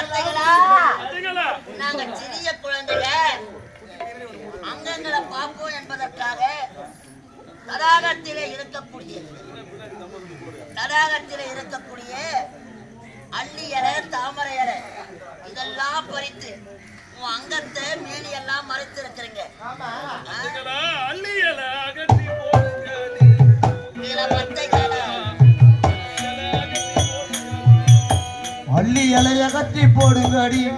அத்தைகளா நாங்க சிறிய குழந்தைங்க அங்கங்களை பார்ப்போம் என்பதற்காக தடாகத்திலே இருக்கக்கூடிய தடாகத்திலே இருக்கக்கூடிய அள்ளி இலை தாமரை இலை இதெல்லாம் பறித்து உன் அங்கத்தை மேனி எல்லாம் மறைத்து இருக்கிறீங்க உள்ளி இலைய கட்டி போடுங்க அடி அடி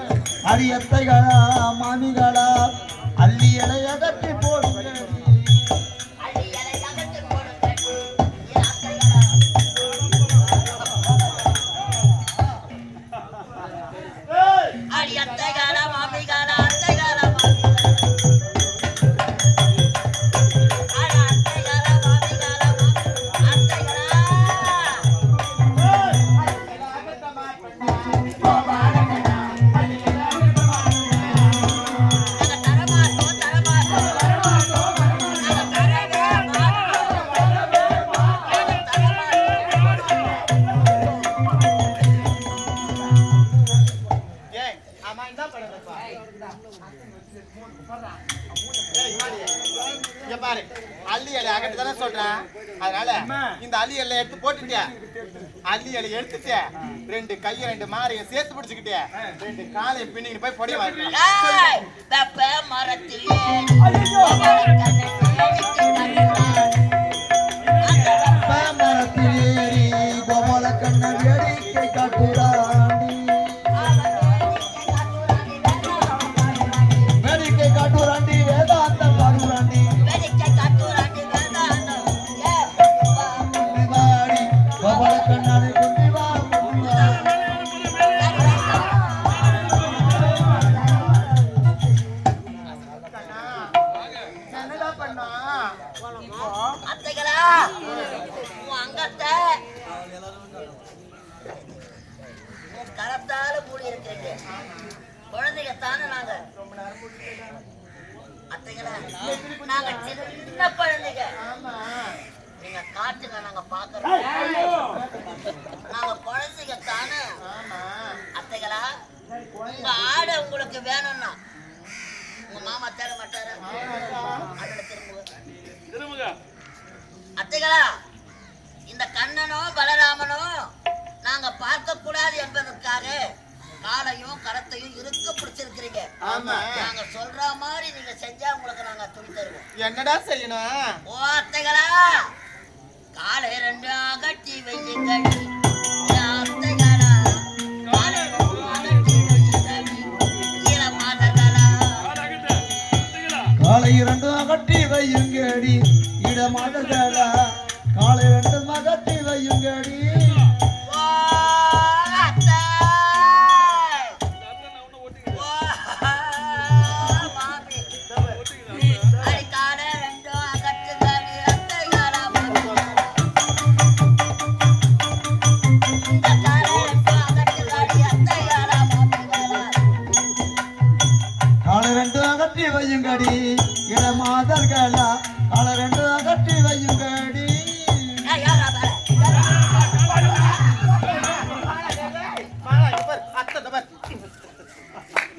அடியத்தைகளா மாமிகளா அள்ளி இலைய கட்டி போ அகட்டு தானே சொல்றேன். அதனால இந்த அள்ளி இலை எடுத்து போட்டுட்டியா? அள்ளி இலை எடுத்துட்டு ரெண்டு கையை ரெண்டு மாரையும் சேர்த்து பிடிச்சுக்கிட்டே ரெண்டு காலையும் பின்னிக்கிட்டு போய் பொடி வெப்ப மரத்தில். ஏறி கோவலக்கண்ணன் வேடிக்கை கோமல காட்டுறாண்டி தானே நாங்க? அத்தைகளா நாங்க சின்ன குழந்தைங்க. நீங்க காட்டுங்க நாங்க பாக்குறோம். நாங்க குழந்தைங்க தானே? ஆமா அத்தைகளா உங்க ஆடை உங்களுக்கு வேணும்னா உங்க மாமா தேட மாட்டாரு. திரும்புங்க. அத்தைகளா இந்த கண்ணனோ பலராமனோ நாங்க பார்க்க கூடாது என்பதற்காக காலையும் கரத்தையும் இருக்க பிடிச்சிருக்கிறீங்க. ஆமா. நாங்க சொல்ற மாதிரி நீங்க செஞ்சா உங்களுக்கு நாங்க துணி தருவோம். என்னடா செய்யணும்? ஓ அத்தைகளா? காலை ரெண்டு அகட்டி வையுங்கள் அத்தைகளா? காலை காலை இரண்டு அகட்டி வையுங்கடி இடமாதகளா காலை இரண்டு அகட்டி வையுங்கடி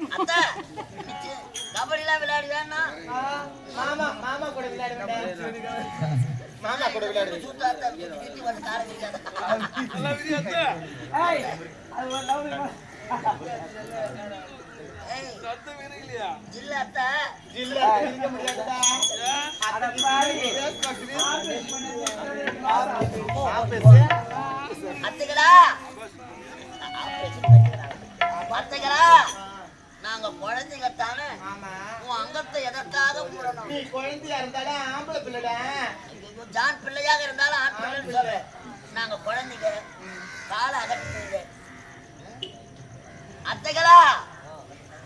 அத்தை, இன்னைக்கு கபடிலாம் விளையாடுவேன்னா மாமா மாமா கூட விளையாட மாமா கூட விளையாடு சூத்தாத்த சுத்தி அத்தை விரிக்கலையா? இல்ல அத்தை. இல்ல. இருக்க. அத்தைகளா நாங்க குழந்தைங்க தானே ஆமா. உன் அங்கத்தை எதற்காக மூடணும்? நீ குழந்தையா இருந்தாலும் ஆம்பளை பிள்ளைடா. ஐயோ, ஜான் பிள்ளையாக இருந்தாலும் ஆண் சொல்றேன் நாங்க குழந்தைங்க. காலை அகற்றுங்க அத்தைகளா.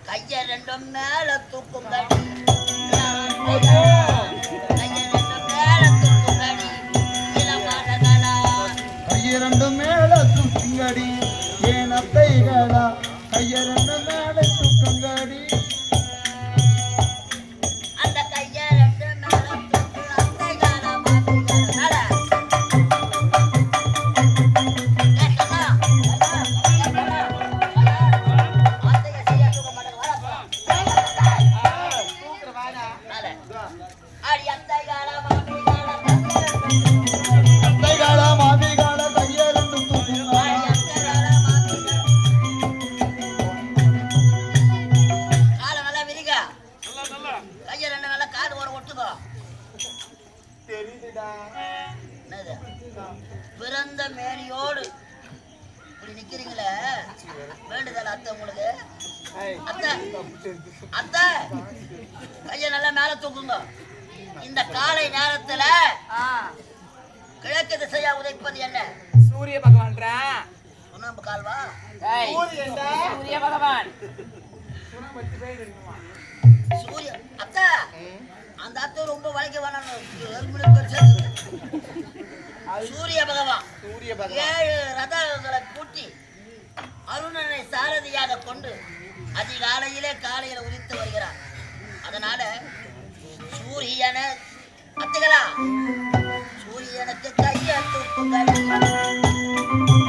கைய ரெண்டும் மேல தூக்குங்கடி. அத்தைகளா, கைய ரெண்டும் மேல தூக்குங்கடி. இளமானகளா கையிரண்டு மேல தூக்குங்கடி ஏன் அத்தைகளா மேல தூக்குங்கடி. கைய மேல அத்தை கையை நல்லா மேல தூக்குங்க. இந்த காலை நேரத்துல கிழக்கு திசையா உதைப்பது என்ன? சூரிய பகவான்றா? சுண்ணாம்பு கால்வா? சூரிய பகவான். சூரிய அத்தை அந்த அத்தை ரொம்ப வளைக்க வேணாம். சூரிய பகவான். சூரிய பகவான். ஏழு ரதங்களை பூட்டி அருணனை சாரதியாக கொண்டு அதிகாலையிலே காலையில உதித்து வருகிறார். அதனால சூரியன அத்துகளா சூரியனுக்கு கையை தூக்குங்கள்.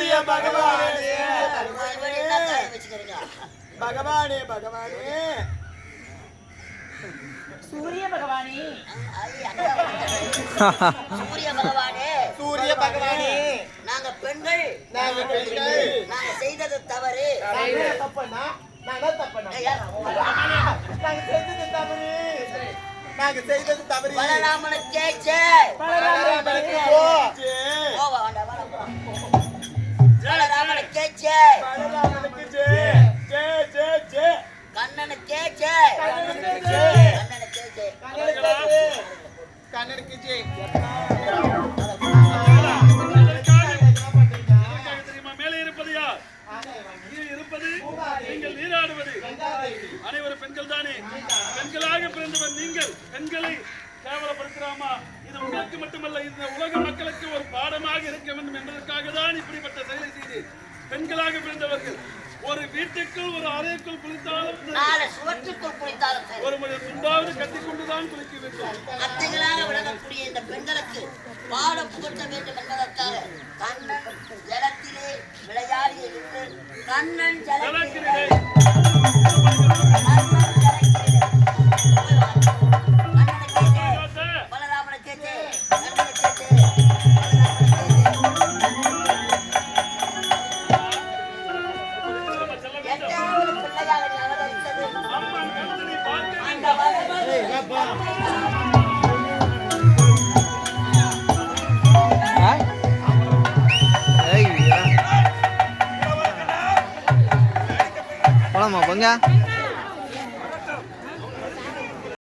சூரிய பகவானே. பகவானே பகவானே. சூரிய பகவானே. சூரிய பகவானே. சூரிய பகவானே. நாங்க பெண்கள். நாங்க பெண்கள். நாங்க செய்தது தவறு. தப்பனா நாங்க தப்பனா? நாங்க செய்தது தவறு. நாங்க செய்தது தவறு. பலராமனுக்கே பலராமனுக்கு போ. கீழே இருப்பது நீங்கள் நீராடுவது. அனைவரும் பெண்கள் தானே. பெண்களாக பிறந்தவர் நீங்கள். பெண்களை கேவலப்படுத்தலாமா இது உங்களுக்கு மட்டுமல்ல இந்த உலக மக்களுக்கு ஒரு பாடமாக இருக்க வேண்டும் என்பதற்காக தான் இப்படிப்பட்ட செயலை செய்து பெண்களாக பிறந்தவர்கள் ஒரு வீட்டுக்குள் ஒரு அறைக்குள் குளித்தாலும் நாலு சுவற்றுக்குள் குளித்தாலும் சரி. ஒரு மணி துண்டாவது கட்டிக்கொண்டுதான் குளிக்க வேண்டும். அத்தைகளாக விளங்கக்கூடிய இந்த பெண்களுக்கு பாடம் புகட்ட வேண்டும் என்பதற்காக கண்ணன் ஜலத்திலே விளையாடிய Kannan ஜலத்திலே. Hãy subscribe cho kênh Ghiền Mì Gõ Để không bỏ lỡ một video hấp dẫn